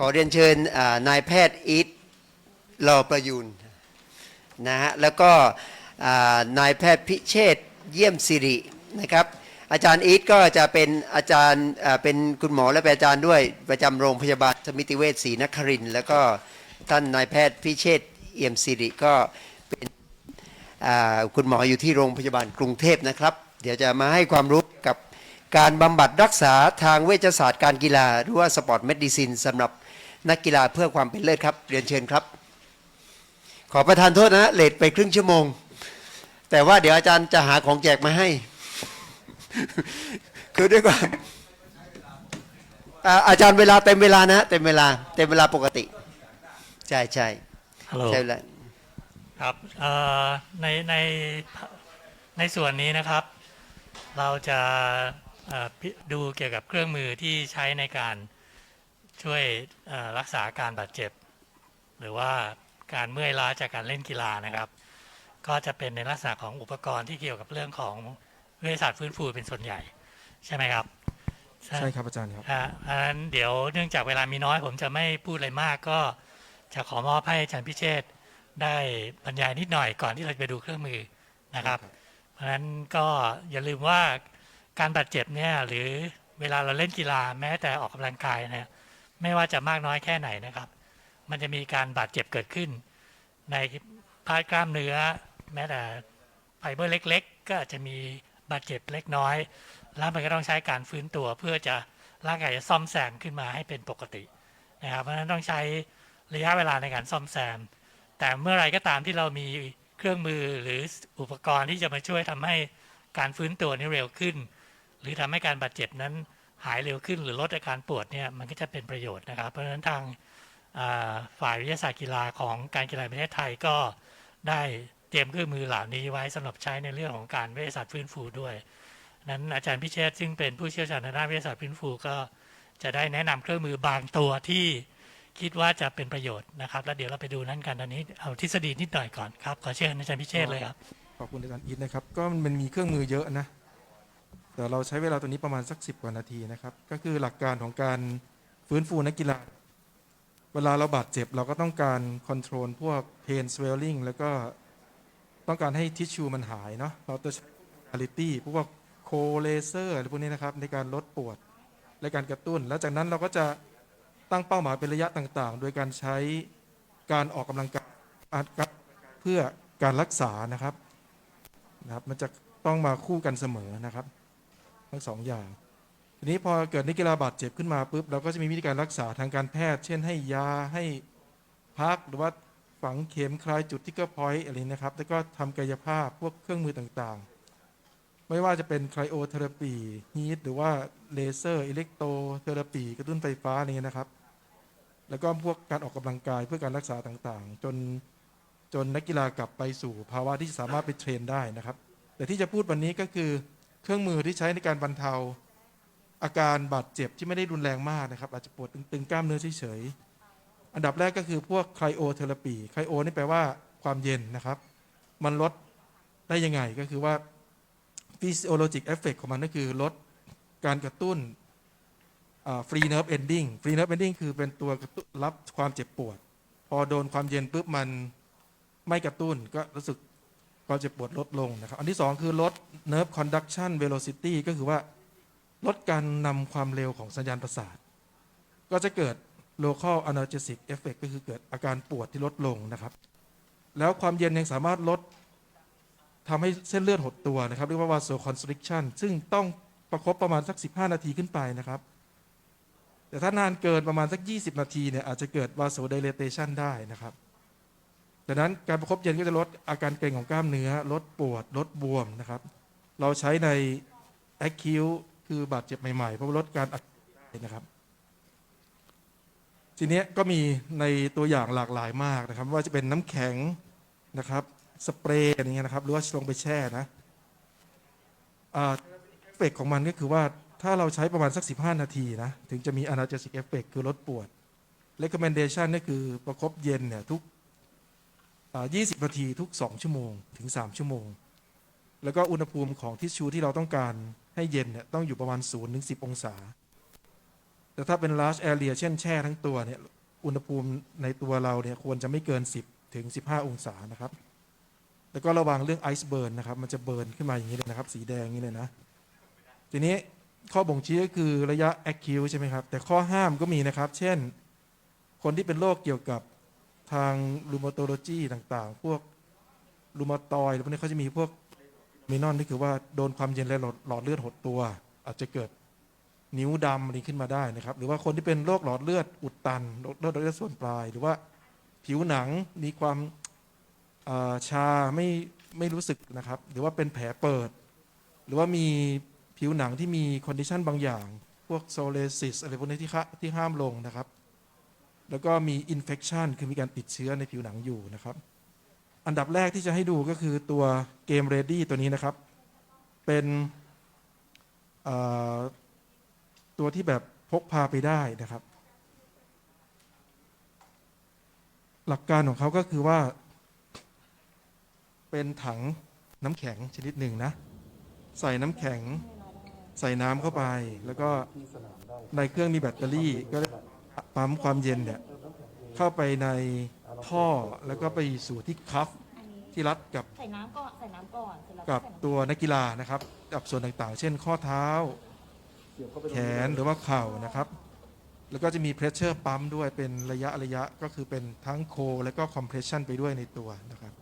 ขอเรียนเชิญนายแพทย์อีทรอประยูนนะฮะแล้วก็นายแพทย์พิเชษเยี่ยมสิรินะครับอาจารย์อีทก็จะเป็นอาจารย์เป็นคุณหมอและเป็นอาจารย์ด้วยประจำโรงพยาบาลสมิติเวชศรีนครินแล้วก็ท่านนายแพทย์พิเชษเอี่ยมสิริก็เป็นคุณหมออยู่ที่โรงพยาบาลกรุงเทพนะครับ เดี๋ยวจะมาให้ความรู้กับการบำบัดรักษาทางเวชศาสตร์การกีฬาหรือว่าสปอร์ตเมดิซินสำหรับ นักกีฬาเพื่อความเป็นเลิศครับ เรียนเชิญครับ ขอประทานโทษนะเลทไปครึ่งชั่วโมง แต่ว่าเดี๋ยวอาจารย์จะหาของแจกมาให้ คือด้วยความอ่าอาจารย์เวลาเต็มเวลานะเต็มเวลาเต็มเวลาปกติ ใช่ใช่ฮัลโหลใช่แล้วครับเอ่อในในในส่วนนี้นะครับ เราจะเอ่อพิดูเกี่ยวกับเครื่องมือที่ใช้ในการ ช่วยเอ่อรักษาการบาดเจ็บ หรือว่าการเมื่อยล้าจากการเล่นกีฬานะครับ ก็จะเป็นในลักษณะของอุปกรณ์ที่เกี่ยวกับเรื่องของเวชศาสตร์ฟื้นฟูเป็นส่วนใหญ่ใช่ไหมครับใช่ครับอาจารย์ครับอ่าอันนั้นเดี๋ยวเนื่องจากเวลามีน้อยผมจะไม่พูดอะไรมากก็จะขอมอบให้อาจารย์พิเชษฐ์ได้บรรยายนิดหน่อยก่อนที่เราจะไปดูเครื่องมือนะครับ เพราะฉะนั้นก็อย่าลืมว่าการบาดเจ็บเนี่ยหรือเวลาเราเล่นกีฬาแม้แต่ออกกำลังกายเนี่ย ไม่ว่าจะมากน้อยแค่ไหนนะครับ มันจะมีการบาดเจ็บเกิดขึ้น ในพาดกล้ามเนื้อ แม้แต่ไฟเบอร์เล็ก ๆ ก็อาจจะมีบาดเจ็บเล็กน้อย แล้วมันก็ต้องใช้การฟื้นตัวเพื่อจะร่างกายจะซ่อมแซมขึ้นมาให้เป็นปกตินะครับ เพราะฉะนั้นต้องใช้ระยะเวลาในการซ่อมแซม แต่เมื่อไรก็ตามที่เรามีเครื่องมือหรืออุปกรณ์ที่จะมาช่วยทำให้การฟื้นตัวนี้เร็วขึ้น หรือทำให้การบาดเจ็บนั้น หายเร็วขึ้นหรือลดอาการปวดเนี่ยมันก็จะเป็นประโยชน์นะครับ เพราะฉะนั้นทางฝ่ายวิทยาศาสตร์กีฬาของการกีฬาประเทศไทยก็ได้เตรียมเครื่องมือเหล่านี้ไว้สำหรับใช้ในเรื่องของการวิทยาศาสตร์ฟื้นฟูด้วย นั้นอาจารย์พิเชษซึ่งเป็นผู้เชี่ยวชาญทางด้านวิทยาศาสตร์ฟื้นฟูก็จะได้แนะนำเครื่องมือบางตัวที่คิดว่าจะเป็นประโยชน์นะครับ แล้วเดี๋ยวเราไปดูนั่นกันตอนนี้เอาทฤษฎีนิดหน่อยก่อนครับขอเชิญอาจารย์พิเชษเลยครับขอบคุณอาจารย์อีทนะครับก็มันมีเครื่องมือเยอะนะ แต่เราใช้เวลาตัวนี้ประมาณสักสิบกว่านาทีนะครับ ก็คือหลักการของการฟื้นฟูนักกีฬา เวลาเราบาดเจ็บเราก็ต้องการคอนโทรลพวกเพน swelling แล้วก็ต้องการให้ทิชชูมันหายเนาะเราจะใช้ modality พวกโคเลเซอร์อะไรพวกนี้นะครับ ในการลดปวดและการกระตุ้น แล้วจากนั้นเราก็จะตั้งเป้าหมายเป็นระยะต่างๆ โดยการใช้การออกกำลังกายเพื่อการรักษานะครับนะครับ มันจะต้องมาคู่กันเสมอนะครับ ทั้งสองอย่างทีนี้พอเกิดนักกีฬาบาดเจ็บขึ้นมาปุ๊บเราก็จะมีวิธีการรักษาทางการแพทย์ เช่นให้ยาให้พักหรือว่าฝังเข็มคลายจุดที่ก็พอยต์อะไรนะครับ แล้วก็ทำกายภาพพวกเครื่องมือต่างๆ ไม่ว่าจะเป็นไครโอเทอราปีฮีทหรือว่าเลเซอร์อิเล็กโทรเทอราปีกระตุ้นไฟฟ้าอะไรเงี้ยนะครับ แล้วก็พวกการออกกำลังกายเพื่อการรักษาต่างๆ จนจนนักกีฬากลับไปสู่ภาวะที่สามารถไปเทรนได้นะครับ แต่ที่จะพูดวันนี้ก็คือ เครื่องมือที่ใช้ในการบรรเทา อาการบาดเจ็บที่ไม่ได้รุนแรงมากนะครับ อาจจะปวดตึงๆกล้ามเนื้อเฉยๆอันดับแรกก็คือพวกไครโอเทอราปีไครโอนี่แปลว่าความเย็นนะครับ มันลดได้ยังไงก็คือว่า physiologic effect ของมันก็คือลดการกระตุ้น free nerve ending free nerve ending คือเป็นตัวกระตุ้นรับความเจ็บปวด พอโดนความเย็นปุ๊บมันไม่กระตุ้นก็รู้สึก ความเจ็บปวดลดลงนะครับ อันที่สองคือลด nerve conduction velocity ก็คือว่าลดการนำความเร็วของสัญญาณประสาท ก็จะเกิด local analgesic effect ก็คือเกิดอาการปวดที่ลดลงนะครับ แล้วความเย็นยังสามารถลดทำให้เส้นเลือดหดตัวนะครับเรียกว่า vasoconstriction ซึ่งต้องประคบประมาณสัก 15 นาทีขึ้นไปนะครับ แต่ถ้านานเกินประมาณสัก 20 นาทีเนี่ยอาจจะเกิด vasodilation ได้นะครับ ดังนั้นการประคบเย็นก็จะลดอาการเกร็งของกล้ามเนื้อ ลดปวด ลดบวมนะครับ เราใช้ใน acute คือบาดเจ็บใหม่ๆ เพราะว่าลดการอักเสบนะครับ ทีนี้ก็มีในตัวอย่างหลากหลายมากนะครับ ว่าจะเป็นน้ำแข็งนะครับ สเปรย์อะไรเงี้ยนะครับ หรือว่าลงไปแช่นะเอฟเฟกของมันก็คือว่าถ้าเราใช้ประมาณสัก 15 นาทีนะ ถึงจะมี analgesic effect คือลดปวด recommendation ก็คือประคบเย็นเนี่ยทุก 20 นาทีทุก 2 ชั่วโมงถึง 3 ชั่วโมง แล้วก็อุณหภูมิของทิชชูที่เราต้องการให้เย็นเนี่ยต้องอยู่ประมาณ0ถึง10 องศา แต่ถ้าเป็น large area เช่นแช่ทั้งตัวเนี่ยอุณหภูมิในตัวเราเนี่ยควรจะไม่เกิน 10ถึง15 องศานะครับ แล้วก็ระวังเรื่องไอซ์เบิร์นนะครับ มันจะเบิร์นขึ้นมาอย่างนี้เลยนะครับ สีแดงอย่างนี้เลยนะ ทีนี้ข้อบ่งชี้ก็คือระยะ acute ใช่ไหมครับ แต่ข้อห้ามก็มีนะครับ เช่น คนที่เป็นโรคเกี่ยวกับ ทางรูมาโตโลจีต่างๆ พวกรูมาตอยหรือพวกนี้เขาจะมีพวกมีนอนที่คือว่าโดนความเย็นและหลอดหลอดเลือดหดตัว อาจจะเกิดนิ้วดำอะไรขึ้นมาได้นะครับ หรือว่าคนที่เป็นโรคหลอดเลือดอุดตันโรคหลอดเลือดส่วนปลาย หรือว่าผิวหนังมีความชาไม่ไม่รู้สึกนะครับ หรือว่าเป็นแผลเปิด หรือว่ามีผิวหนังที่มีคอนดิชันบางอย่าง พวกโซเลซิสอะไรพวกนี้ที่ที่ห้ามลงนะครับ แล้วก็มีอินเฟ t ชันคือมีการติดเชื้อในผิวหนังอยู่นะครับ อันดับแรกที่จะให้ดูก็คือตัวเกม Ready ตัวนี้นะครับ เป็นตัวที่แบบพกพาไปได้นะครับ หลักการของเขาก็คือว่า เป็นถังน้ำแข็งชนิดหนึ่งนะ ใส่น้ำแข็ง ใส่น้ำเข้าไป แล้วก็ในเครื่องมีแบตเตอรี่ก็ ปั๊มความเย็นเนี่ยเข้าไปในท่อแล้วก็ไปสู่ที่คัฟอันนี้ที่รัดกับใส่น้ำก่อนใส่น้ำก่อนเสร็จแล้วกับใส่น้ำตัวนักกีฬานะครับกับส่วนต่างๆ เช่นข้อเท้า แขนหรือว่าเข่านะครับ แล้วก็จะมีเพรสเชอร์ปั๊มด้วยเป็นระยะระยะก็คือเป็นทั้งโค และก็คอมเพรสชันไปด้วยในตัวนะครับ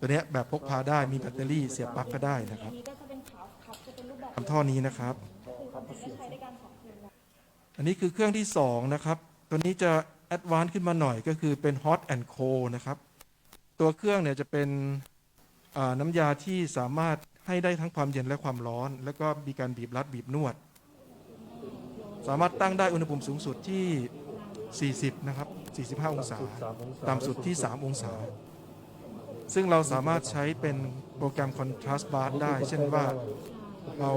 ตัวเนี้ยแบบพกพาได้มีแบตเตอรี่เสียบปลั๊กก็ได้นะคอัรับนนี้ก็จะเป็นคัพคัพจะเป็นรูปแบบ ทำท่อนี้นะครับ อันนี้คือเครื่องที่สองนะครับ ตัวนี้จะแอดวานซ์ขึ้นมาหน่อยก็คือเป็น Hot and Cold นะครับ ตัวเครื่องเนี่ยจะเป็นน้ำยาที่สามารถให้ได้ทั้งความเย็นและความร้อน แล้วก็มีการบีบรัดบีบนวด สามารถตั้งได้อุณหภูมิสูงสุดที่ 40 นะครับ 45 องศา ต่ำสุดที่ 3 องศา ซึ่งเราสามารถใช้เป็นโปรแกรม Contrast Bar ได้ เช่นว่า เรา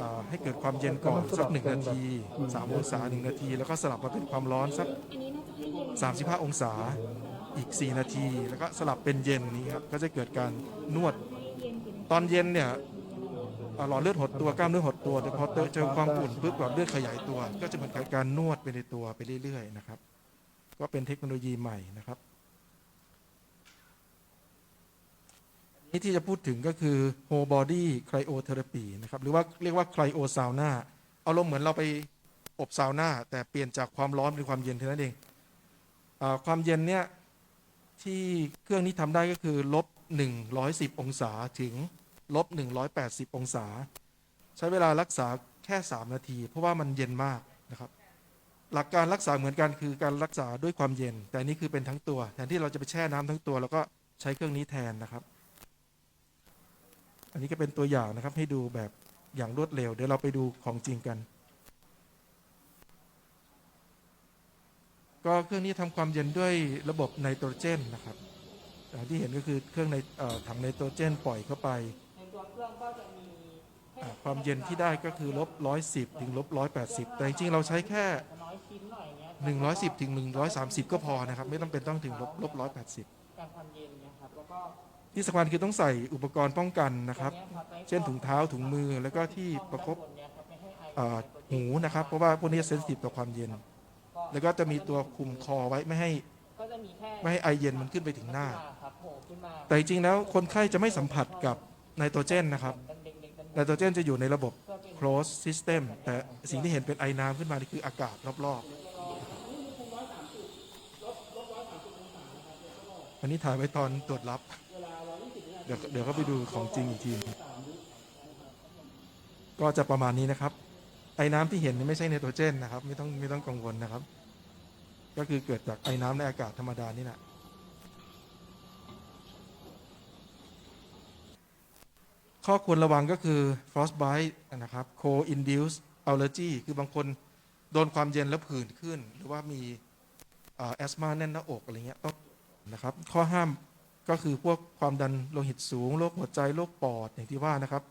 อ่าให้เกิดความเย็นก่อนสัก1นาที3องศา1นาที แล้วก็สลับมาเป็นความร้อนสักอันนี้น่าจะให้เย็น35องศาอีก 4 นาที แล้วก็สลับเป็นเย็นนี้ครับก็จะเกิดการนวด ตอนเย็นเนี่ยหลอดเลือดหดตัวกล้ามเนื้อหดตัวแต่พอเจอความอุ่นปุ๊บหลอดเลือดขยายตัว ก็จะเหมือนกับการนวดไปในตัวไปเรื่อยๆนะครับ ก็เป็นเทคโนโลยีใหม่นะครับ นี้ที่จะพูดถึงก็คือ whole body cryotherapy นะครับ หรือว่าเรียกว่า cryo sauna เอาลมเหมือนเราไปอบซาวน่าแต่เปลี่ยนจากความร้อนเป็นความเย็นเท่านั้นเองอความเย็นเนี่ยที่เครื่องนี้ทำได้ก็คือลบ110 องศาถึงลบ180 องศา ใช้เวลารักษาแค่ 3 นาที เพราะว่ามันเย็นมากนะครับ หลักการรักษาเหมือนกันคือการรักษาด้วยความเย็น แต่นนี้คือเป็นทั้งตัว แทนที่เราจะไปแช่น้ำทั้งตัว แล้วก็ใช้เครื่องนี้แทนนะครับ อันนี้ก็เป็นตัวอย่างนะครับให้ดูแบบอย่างรวดเร็ว เดี๋ยวเราไปดูของจริงกัน ก็เครื่องนี้ทำความเย็นด้วยระบบไนโตรเจนนะครับที่เห็นก็คือเครื่องในถังไนโตรเจนปล่อยเข้าไปความเย็นที่ได้ก็คือลบร้อยสิบถึงลบร้อยแปดสิบแต่จริงๆเราใช้แค่น้อยชิ้นหนึ่งร้อยสิบถึงหนึ่งร้อยสามสิบก็พอนะครับ ไม่ต้องเป็นต้องถึงลบลบร้อยแปดสิบการความเย็นนี้ยครับแล้วก็ ที่สำคัญคือต้องใส่อุปกรณ์ป้องกันนะครับ เช่นถุงเท้าถุงมือแล้วก็ที่ประคบด้านนเนี้ยครับหูนะครับ เพราะว่าพวกนี้เซนซิทีฟต่อความเย็น แล้วก็จะมีตัวคุมคอไว้ไม่ให้ไม่ให้ไอเย็นมันขึ้นไปถึงหน้า แต่จริงแล้วคนไข้จะไม่สัมผัสกับไนโตรเจนนะครับไนโตรเจนจะอยู่ในระบบ close system แต่สิ่งที่เห็นเป็นไอน้ำขึ้นมานี่คืออากาศรอบๆ อันนี้ถ่ายไว้ตอนตรวจรับ เดี๋ยวเดี๋ยวก็ไปดูของจริงอีกทีก็จะประมาณนี้นะครับ ไอ้น้ำที่เห็นไม่ใช่ไนโตรเจนนะครับ ไม่ต้องไม่ต้องกังวลนะครับ ก็คือเกิดจากไอ้น้ำในอากาศธรรมดานี่แหละข้อควรระวังก็คือ frostbite นะครับ co-induced allergy คือบางคนโดนความเย็นแล้วผื่นขึ้น หรือว่ามีแอสมาแน่นหน้าอกอะไรเงี้ยต้องนะครับ ข้อห้าม ก็คือพวกความดันโลหิตสูงโรคหัวใจโรคปอดอย่างที่ว่านะครับ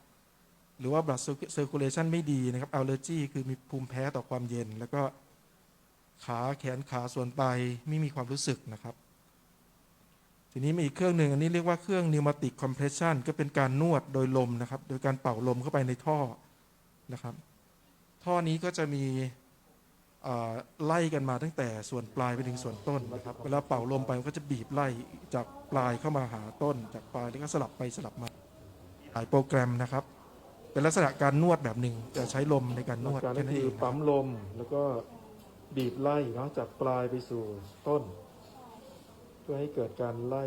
หรือว่า blood circulation ไม่ดีนะครับ allergy คือมีภูมิแพ้ต่อความเย็น แล้วก็ขาแขนขาส่วนปลายไม่มีความรู้สึกนะครับ ทีนี้มีอีกเครื่องหนึ่งอันนี้เรียกว่าเครื่อง pneumatic compression ก็เป็นการนวดโดยลมนะครับ โดยการเป่าลมเข้าไปในท่อนะครับ ท่อนี้ก็จะมี ไล่กันมาตั้งแต่ส่วนปลายไปถึงส่วนต้นนะครับเวลาเป่าลมไปมันก็จะบีบไล่จากปลายเข้ามาหาต้น จากปลายแล้วก็สลับไปสลับมาหลายโปรแกรมนะครับ เป็นลักษณะการนวดแบบหนึ่งจะใช้ลมในการนวดการแค่ก็นั้นคืเอองนะคปั๊รับมลมแล้วก็บีบไล่เนาะจากปลายไปสู่ต้น เพื่อให้เกิดการไล่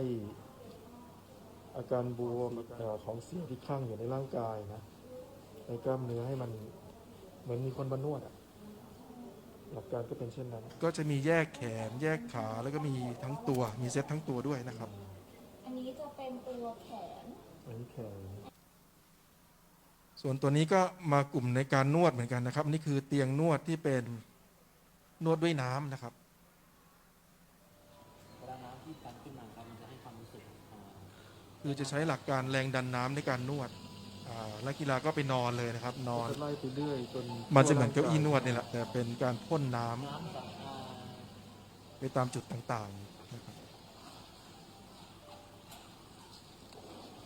อาการบวมเอ่อของเสียที่ข้างอยู่ในร่างกายนะในกล้ามเนื้อให้มันเหมือนมีคนมานวดอะ หลักการก็เป็นเช่นนั้น ก็จะมีแยกแขน แยกขาแล้วก็มีทั้งตัวมีเซตทั้งตัวด้วยนะครับ อันนี้จะเป็นตัวแขน อันนี้แขนส่วนตัวนี้ก็มากลุ่มในการนวดเหมือนกันนะครับ นี่คือเตียงนวดที่เป็นนวดด้วยน้ำนะครับเวลาน้ำที่ดันขึ้นมาครับมันจะให้ความรู้สึกอ่าคือจะใช้หลักการแรงดันน้ำในการนวด อ่านักกีฬาก็ไปนอนเลยนะครับ นอนจะไล่ไปเรื่อยจนมันจะเหมือนเก้าอี้นวดนี่แหละ แต่เป็นการพ่นน้ำน้ำกับอ่าไปตามจุดต่างๆนะครับ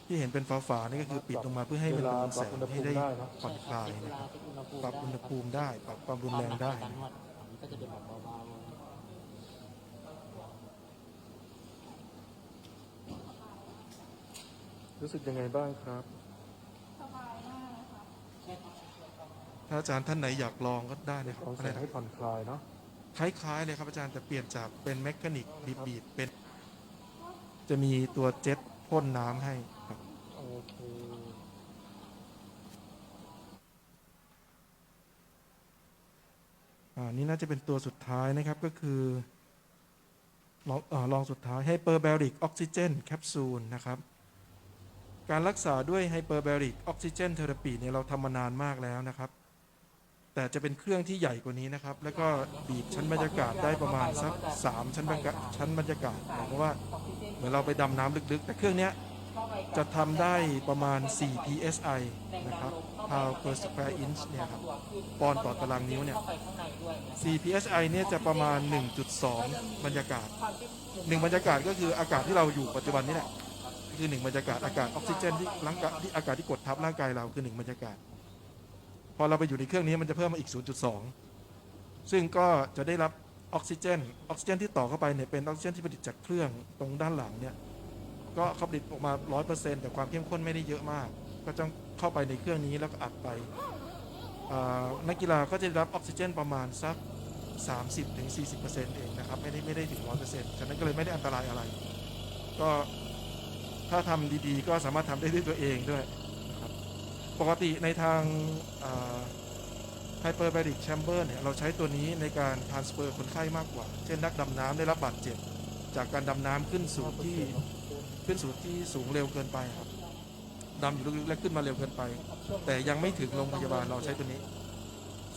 ที่เห็นเป็นฝาๆนี่ก็คือปิดลงมาเพื่อให้มันเวลาโดนปแสรับงอุณหภูให้มิได้ได้เนอะผ่อนคลายเวนะคลารับเช็คอุณหภูมิปรับอุณหภูมิได้ ปรับความรุนแรงได้การนวดอันนี้ก็จะเป็นแบบเบาๆรู้สึกยังไงบ้างครับ สบายมากเลยค่ะ ถ้าอาจารย์ท่านไหนอยากลองก็ได้นะครับลองอะไรใส่นะให้ผ่อนคลายเนาะคล้ายๆเลยครับอาจารย์แต่เปลี่ยนจากเป็นแมคานิกบีบๆเป็น จะมีตัวเจ็ตพ่นน้ำให้ครับ โอเค อ่านี่น่าจะเป็นตัวสุดท้ายนะครับก็คือลองอาลองสุดท้ายไฮเปอร์แบริกออกซิเจนแคปซูลนะครับ การรักษาด้วยไฮเปอร์แบริกออกซิเจนเทอราปีเนี่ยเราทำมานานมากแล้วนะครับ แต่จะเป็นเครื่องที่ใหญ่กว่านี้นะครับ แล้วก็บีบชั้นบรรยากาศได้ประมาณสัก3ชั้นบรรยากาศชั้นบรรยากาศหมายความว่าเหมือนเราไปดำน้ำลึกๆ แต่เครื่องเนี้ยจะทำได้ประมาณ 4 psi นะครับ pound per square inch เนี่ยครับ ปอนด์ต่อตารางนิ้วเนี่ยเข้าไปข้างในด้วยนะ CPSI เนี่ยจะประมาณ 1.2 บรรยากาศหนึ่งบรรยากาศก็คืออากาศที่เราอยู่ปัจจุบันนี้แหละ คือหนึ่งบรรยากาศ อากาศออกซิเจนที่ร่างกายที่อากาศที่กดทับร่างกายเราคือหนึ่งบรรยากาศ อเราไปอยู่ในเครื่องนี้มันจะเพิ่มมาอีก 0.2 ซึ่งก็จะได้รับออกซิเจน ออกซิเจนที่ต่อเข้าไปเนี่ยเป็นออกซิเจนที่ผลิตจากเครื่องตรงด้านหลังเนี่ย ก็เขาผลิตออกมา 100%แต่ความเข้มข้นไม่ได้เยอะมาก ก็ต้องเข้าไปในเครื่องนี้แล้วก็อัดไป นักกีฬาก็จะได้รับออกซิเจนประมาณสัก 30-40%เองนะครับ ไม่ได้ไม่ได้ถึง 100%ฉะนั้นก็เลยไม่ได้อันตรายอะไร ก็ถ้าทำดีๆ ก็สามารถทำได้ด้วยตัวเองด้วย ปกติในทางไฮเปอร์แบริกแชมเบอร์เนี่ย เราใช้ตัวนี้ในการทานสเฟอร์คนไข้มากกว่า เช่นนักดำน้ำได้รับบาดเจ็บ จากการดำน้ำขึ้นสู่ที่ขึ้นสู่ที่สูงเร็วเกินไปครับดำอยู่ลึกๆและขึ้นมาเร็วเกินไป แต่ยังไม่ถึงโรงพยาบาลเราใช้ตัวนี้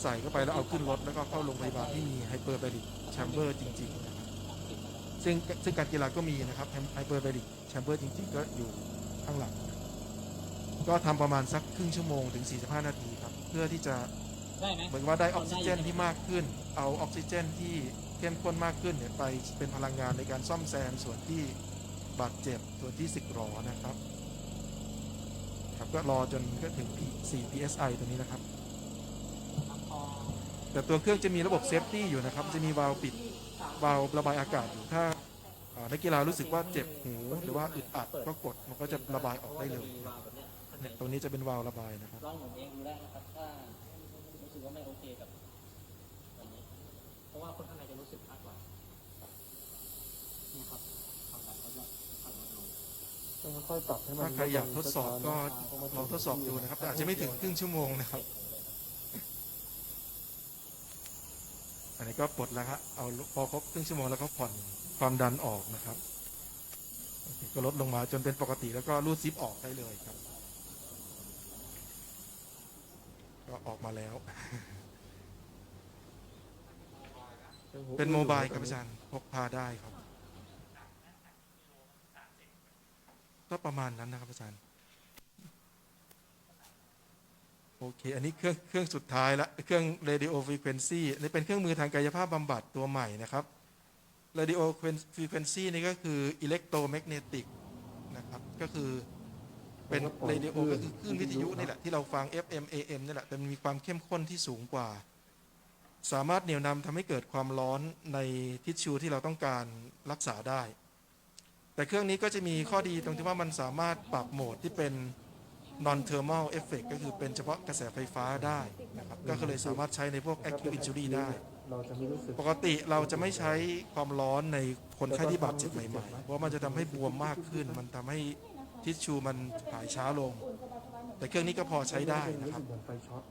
ใส่เข้าไปแล้วเอาขึ้นรถแล้วก็เข้าโรงพยาบาลที่มีไฮเปอร์แบริกแชมเบอร์จริงๆนะครับซึ่งซึ่งการกีฬาก็มีนะครับไฮเปอร์แบริกแชมเบอร์จริง ๆ ก็อยู่ข้างหลัง ก็ทำประมาณสักครึ่งชั่วโมงถึง 45 นาทีครับ เพื่อที่จะได้ไหมเหมือนว่าได้ออกซิเจนที่มากขึ้น เอาออกซิเจนที่เข้มข้นมากขึ้นเนี่ยไปเป็นพลังงานในการซ่อมแซมส่วนที่บาดเจ็บส่วนที่สึกหรอนะครับครับก็รอจนก็ถึง 4 psi ตัวนี้นะครับ แต่ตัวเครื่องจะมีระบบเซฟตี้อยู่นะครับจะมีวาล์วปิดวาล์วระบายอากาศอยู่ถ้าอ่านักกีฬารู้สึกว่าเจ็บหูหรือว่าอึดอัดก็กดมันก็จะระบายออกได้เลยมีวาล์วแบบ เนี้ยเนี่ยตรงนี้จะเป็นวาล์วระบายนะครับลองหมุนเองดูได้นะครับถ้ารู้สึกว่าไม่โอเคกับแบบนี้ เพราะว่าคนข้างในจะรู้สึกมากกว่านี่ครับความดันเขาจะค่อยๆลดลงต้องค่อยๆปรับให้มันถ้าใครอยากทดสอบก็ช้าๆนะลองทดสอบดูนะครับแต่อาจจะไม่ถึงครึ่งชั่วโมงนะครับ อันนี้ก็ปลดแล้วฮะเอาพอครบครึ่งชั่วโมงแล้วก็ผ่อนความดันออกนะครับโอเคก็ลดลงมาจนเป็นปกติแล้วก็รูดซิปออกได้เลยครับ ก็ออกมาแล้ว เป็นโมบายครับอาจารย์พกพาได้ครับ ก็ประมาณนั้นนะครับอาจารย์ โอเค อันนี้เครื่องเครื่องสุดท้ายละ เครื่อง radio frequency นี่เป็นเครื่องมือทางกายภาพบำบัดตัวใหม่นะครับ radio frequency นี่ก็คือ electromagnetic นะครับ ก็คือ เป็น radio ก็คือคลื่นวิทยุนี่แหละที่เราฟัง FM AM นี่แหละแต่มันมีความเข้มข้นที่สูงกว่า สามารถเหนี่ยวนำทำให้เกิดความร้อนในทิชชูที่เราต้องการรักษาได้ แต่เครื่องนี้ก็จะมีข้อดีตรงที่ว่ามันสามารถปรับโหมดที่เป็น non thermal effect ก็คือเป็นเฉพาะกระแสไฟฟ้าได้นะครับก็คือเลยสามารถใช้ในพวก acute injury ได้ เราจะไม่รู้สึกปกติเราจะไม่ใช้ความร้อนในคนไข้ที่บาดเจ็บใหม่ๆ เพราะมันจะทำให้บวมมากขึ้น มันทำให้ ทิชชูมันหายช้าลง แต่เครื่องนี้ก็พอใช้ได้นะครับเหมือนไฟช็อต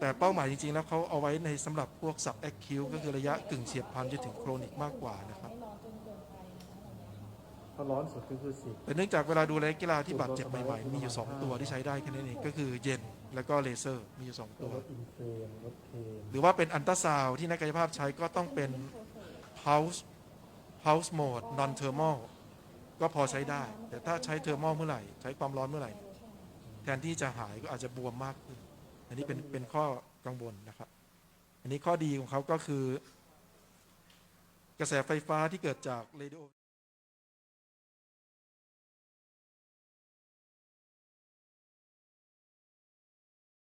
แต่เป้าหมายจริงๆ แล้วเขาเอาไว้ในสำหรับพวก sub acute ก็คือระยะกึ่งเฉียบพลันจนถึงโครนิกมากกว่านะครับถ้าร้อนสุดก็คือสิบแต่เนื่องจากเวลาดูแลนักกีฬาที่บาดเจ็บใหม่ๆ มีอยู่ 2 ตัวที่ใช้ได้แค่นั้นเองก็คือเย็นแล้วก็เลเซอร์มีอยู่ 2 ตัวตัวลดอินเฟรมลดเพนหรือว่าเป็นอันตราซาวด์ที่นักกายภาพใช้ก็ต้องเป็น pulse pulse mode non thermal ก็พอใช้ได้ แต่ถ้าใช้เทอร์โมเมื่อไหร่ ใช้ความร้อนเมื่อไหร่ แทนที่จะหายก็อาจจะบวมมากขึ้น อันนี้เป็นเป็นข้อกังวลนะครับ อันนี้ข้อดีของเขาก็คือ กระแสไฟฟ้าที่เกิดจากเรดิโอ